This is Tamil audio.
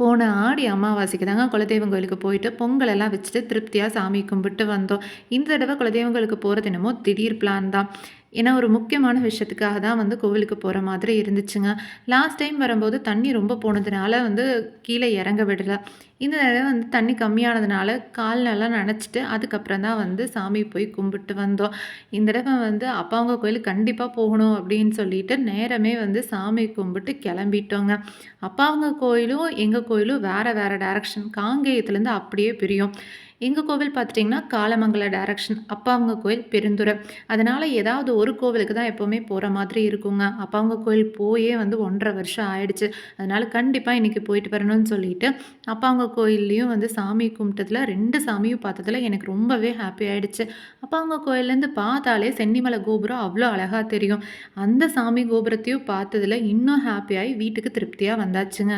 போன ஆடி அமாவாசைக்கு தாங்க குலதெய்வம் கோயிலுக்கு போயிட்டு பொங்கல் எல்லாம் வச்சுட்டு திருப்தியாக சாமி கும்பிட்டு வந்தோம். இந்த தடவை குலதெய்வம் கோயிலுக்கு போகிறது என்னமோ திடீர் பிளான் தான். ஏன்னா ஒரு முக்கியமான விஷயத்துக்காக தான் வந்து கோவிலுக்கு போகிற மாதிரி இருந்துச்சுங்க. லாஸ்ட் டைம் வரும்போது தண்ணி ரொம்ப போனதுனால வந்து கீழே இறங்க விடல. இந்த தடவை வந்து தண்ணி கம்மியானதுனால கால் நல்லா நினச்சிட்டு அதுக்கப்புறம் தான் வந்து சாமி போய் கும்பிட்டு வந்தோம். இந்த தடவை வந்து அப்பாங்க கோயிலுக்கு கண்டிப்பாக போகணும் அப்படின்னு சொல்லிட்டு நேரமே வந்து சாமி கும்பிட்டு கிளம்பிட்டோங்க. அப்பாங்க கோயிலும் எங்கள் கோயிலும் வேறு வேறு டேரக்ஷன் காங்கேயத்துலேருந்து அப்படியே பிரியும். எங்கள் கோவில் பார்த்துட்டிங்கன்னா காலமங்கல டைரக்ஷன் அப்பாவங்க கோயில் பெருந்துறை. அதனால் ஏதாவது ஒரு கோவிலுக்கு தான் எப்போவுமே போகிற மாதிரி இருக்குங்க. அப்பாவங்க கோயில் போயே வந்து ஒன்றரை வருஷம் ஆயிடுச்சு. அதனால் கண்டிப்பாக இன்றைக்கி போயிட்டு வரணும்னு சொல்லிட்டு அப்பாவங்க கோயில்லையும் வந்து சாமி கும்பிட்டதில் ரெண்டு சாமியும் பார்த்ததில் எனக்கு ரொம்பவே ஹாப்பி ஆகிடுச்சு அப்பாவங்க கோயிலேருந்து பார்த்தாலே சென்னிமலை கோபுரம் அவ்வளோ அழகாக தெரியும். அந்த சாமி கோபுரத்தையும் பார்த்ததில் இன்னும் ஹாப்பியாகி வீட்டுக்கு திருப்தியாக வந்தாச்சுங்க.